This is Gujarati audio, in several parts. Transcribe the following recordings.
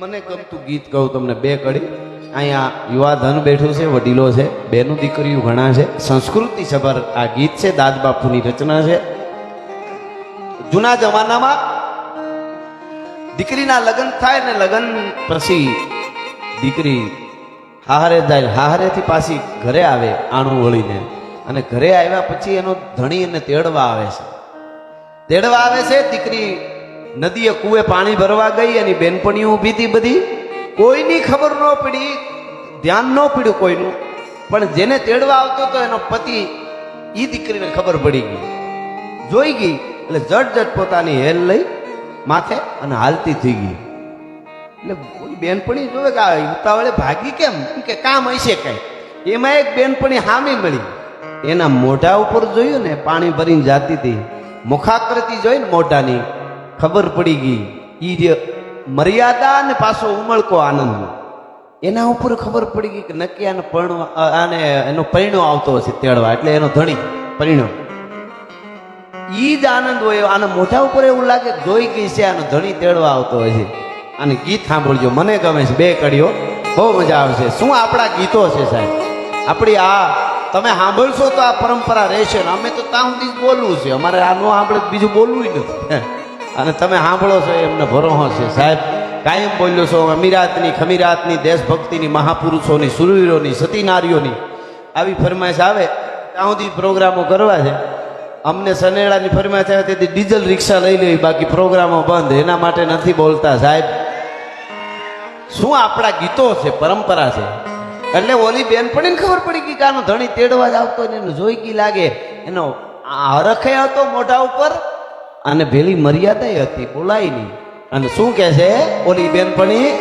મને ગમતું ગીત કહું તમને બે કડી. અહીંયા યુવા ધન બેઠું છે, વડીલો છે, બેનું દીકરીઓ ઘણા છે. સંસ્કૃતિ સભર આ ગીત છે, દાદ બાપુની રચના છે. જૂના જમાનામાં દીકરીના લગ્ન થાય ને લગ્ન પછી દીકરી હાહરે જાય, હાહરેથી પાછી ઘરે આવે આણું વળીને. અને ઘરે આવ્યા પછી એનો ધણી એને તેડવા આવે છે. તેડવા આવે છે, દીકરી નદીએ કુએ પાણી ભરવા ગઈ, એની બેનપણીઓ ઊભી હતી બધી. કોઈની ખબર ન પડી, ધ્યાન ન પડ્યું કોઈનું. પણ જેને તેડવા આવતો હતો, એનો પતિ એ દીકરીને ખબર પડી ગઈ. જોઈ ગઈ, એટલે જટ જટ પોતાની હેલ લઈ માથે અને હાલતી થઈ ગઈ. એટલે કોઈ બેનપણી જોવે કે આ ઉતાવળે ભાગી કેમ? કેમ કે કામ હશે કઈ. એમાં એક બેનપણી હામી મળી. એના મોઢા ઉપર જોયું ને, પાણી ભરીને જાતી હતી. મુખાકૃતિ જોઈ ને મોઢાની. ખબર પડી ગઈ. એ જે મર્યાદા ને પાછો ઉમળકો આનંદ. એના ઉપર ખબર પડી ગઈ કે નક્કી આને પર્ણ આને એનો પરિણો આવતો હશે તેડવા, એટલે એનો ધણી પરિણો. ઈ જ આનંદ હોય આને મોઢા ઉપર એવું લાગે જોઈ ગઈ છે આનો ધણી તેડવા આવતો હોય છે. અને ગીત સાંભળજો, મને ગમે છે, બે કડીઓ, બહુ મજા આવશે શું આપણા ગીતો છે સાહેબ? આપણી આ, તમે સાંભળશો તો આ પરંપરા રહેશે ને, અમે તો ત્યાં સુધી બોલવું છે. અમારે આ ન સાંભળે બીજું બોલવું નથી. અને તમે સાંભળો છો એ અમને ભરોસો છે. સાહેબ, કાયમ બોલ્યો છો અમીરાતની, ખમીરાતની, દેશભક્તિની, મહાપુરુષોની, સુરવીરોની, સતીનારીઓની આવી ફરમાઈશ આવે, ત્યાં સુધી પ્રોગ્રામો કરવા છે. અમને સનેડાની ફરમાઈશ આવે, તેથી ડીઝલ રિક્ષા લઈ લેવી બાકી પ્રોગ્રામો બંધ. એના માટે નથી બોલતા, સાહેબ. શું આપણા ગીતો છે, પરંપરા છે? એટલે ઓલી બેનપણીને ખબર પડી ગઈ કે આનો ધણી તેડવા જ આવતો ને જોઈ ગઈ લાગે. એનો આ હરખે હતો મોઢા ઉપર. અને ભેલી મર્યાદા હતી, બોલાય નહીં. અને શું કહે છે ઓલી બેનપણી?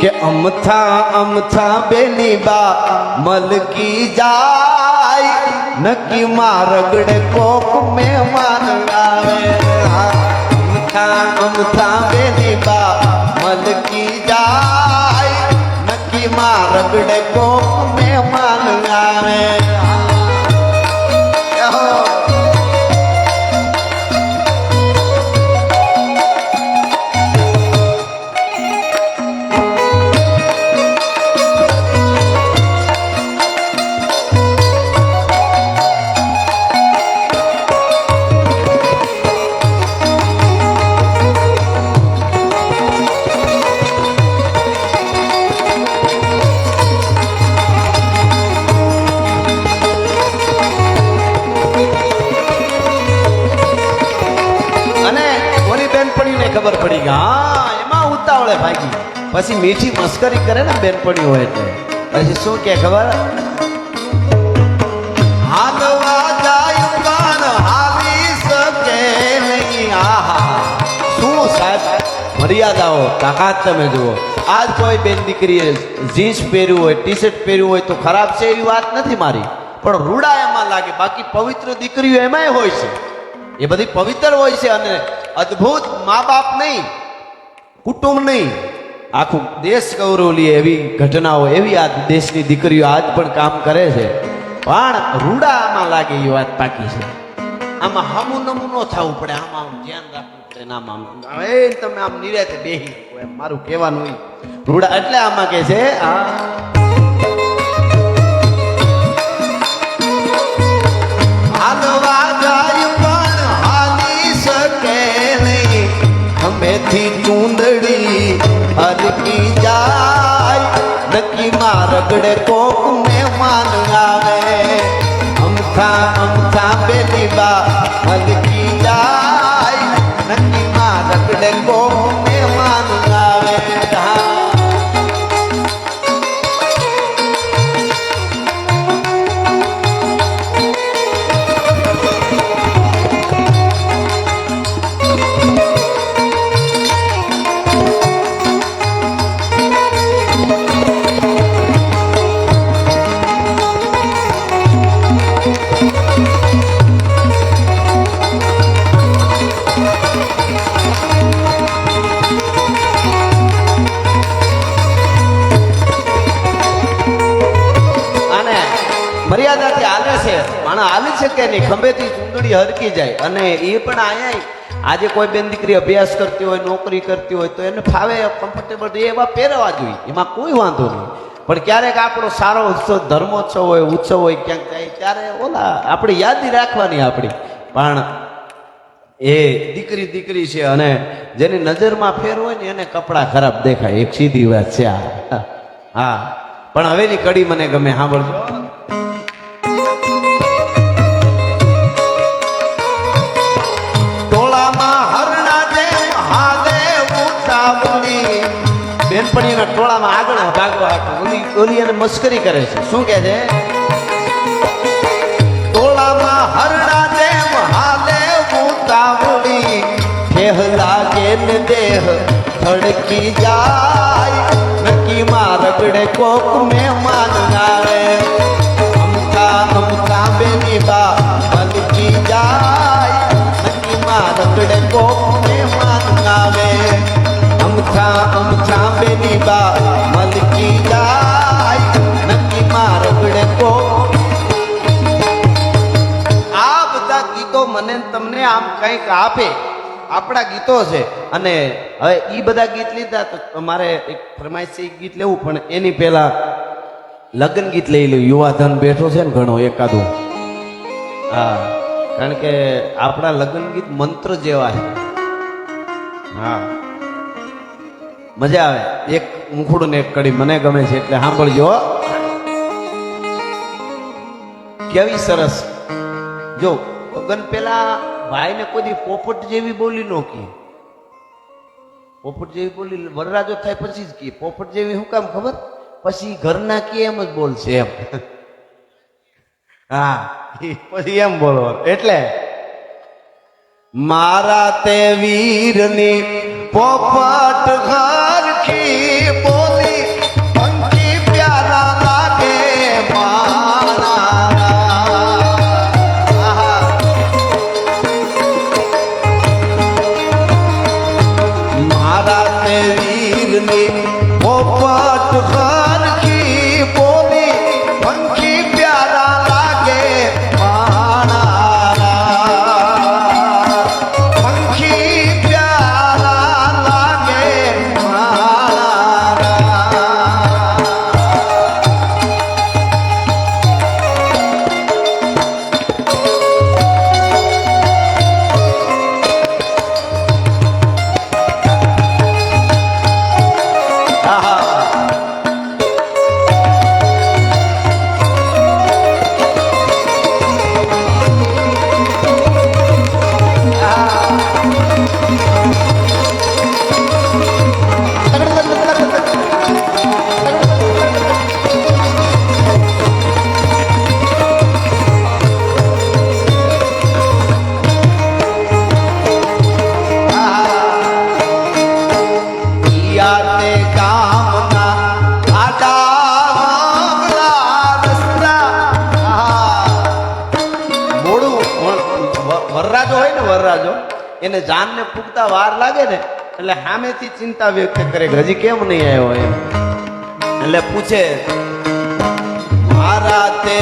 કે અમથા અમથા બેની બા મલકી જાય, નક્કી માં રગડે કોક મહેમાન આવે. અમથા અમથા બેની બા મલકી જાય નકી માં રગડે કોક એમાં ભાગી. પછી મીઠી મસ્કરી કરે ને બેનપણી હોય એટલે. પછી શું કે ખબર? મર્યાદાઓ, તાકાત તમે જુઓ. આજ કોઈ બેન દીકરીએ જીન્સ પહેર્યું હોય ટી શર્ટ પહેર્યું હોય તો ખરાબ છે એવી વાત નથી મારી. પણ રૂડા એમાં લાગે. બાકી પવિત્ર દીકરીઓ એમાંય હોય છે. એ બધી પવિત્ર હોય છે અને અદ્ભુત મા બાપ નહીં. કુટુંબ નહીં. આખું દેશ ગૌરવ લે એવી ઘટનાઓ, એવી આ દેશની દીકરીઓ આજ પણ કામ કરે છે. પણ રૂડા આમાં લાગે એ વાત પાકી છે. આમાં હામું નમું થવું પડે, આમાં આમ ધ્યાન રાખવું પડે ને આમ એ તમે આમ નિરાતે બેહી એમ મારું કહેવાનું રૂડા એટલે આમાં કે છે, આ હાલવા જાય પણ હાલી શકે નહીં. હમેથી ચૂંદડી હરકી જાય. નક્કી માં રગડે કોક મહેમાન આવે. અમથા અમથા બેલી બા હલકી જાય. નક્કી માં રગડે કોક શકે નહીં? ખંભેથી ચૂંદડી હરકી જાય. અને એ પણ અહીંયા આજે કોઈ બેન દીકરી અભ્યાસ કરતી હોય, નોકરી કરતી હોય, તો એને ફાવે કમ્ફર્ટેબલ એવા પહેરવા જોઈએ. એમાં કોઈ વાંધો નહીં. પણ ક્યારેક આપણો સારો ઉત્સવ, ધર્મોત્સવ હોય, ઉત્સવ હોય, ક્યાંક જાય, ત્યારે ઓલા, આપણે યાદી રાખવાની આપણી. પણ એ દીકરી દીકરી છે અને જેની નજરમાં ફેર હોય ને, એને કપડાં ખરાબ દેખાય. એક સીધી વાત છે આ. હા. પણ હવેની કડી મને ગમે, સાંભળજો. બેનપણીના ટોળામાં આગળ ભાગવા. ઓલી ઓલી એને મસ્કરી કરે છે શું કહે છે ટોળામાં હરડા જેમ મહાદેવ ઉતાવળી દેહ લાગે ને દેહ ધડકી જાય નક્કી માં રગડે કોક મહેમાન આવે કંઈક આપે, આપણા ગીતો છે. અને હવે એ બધા ગીત લીધા તો મારે એક ફરમાઈશ ગીત લેવું, પણ એની પહેલા લગ્ન ગીત લઈ લઉં યુવાધન બેઠો છે ને ઘણો, એકાદું. હા, કારણ કે આપણા લગ્ન ગીત મંત્ર જેવા છે. હા. મજા આવે. એક મુખડું ને એક કડી મને ગમે છે, એટલે સાંભળજો. કેવી સરસ. જો, લગ્ન પેલા ભાઈને કોઈ પોપટ જેવી બોલી નો કી પોપટ જેવી બોલી વરરાજો થાય પછી જ કી પોપટ જેવી શું કામ ખબર? પછી ઘરના કી એમ જ બોલશે એમ. હા પછી એમ બોલો એટલે મારા તે વીરની પોપટ ઘરખી બોલી પોપટ એને જાનને પૂગતા વાર લાગે ને, એટલે સામેથી ચિંતા વ્યક્ત કરે હજી કેમ નહીં આવ્યો એમ. એટલે પૂછે, મારા તે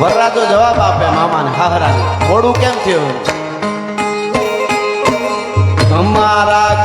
વરરાજો જવાબ આપે મામાને હાહરા મોડું કેમ થયું તમારા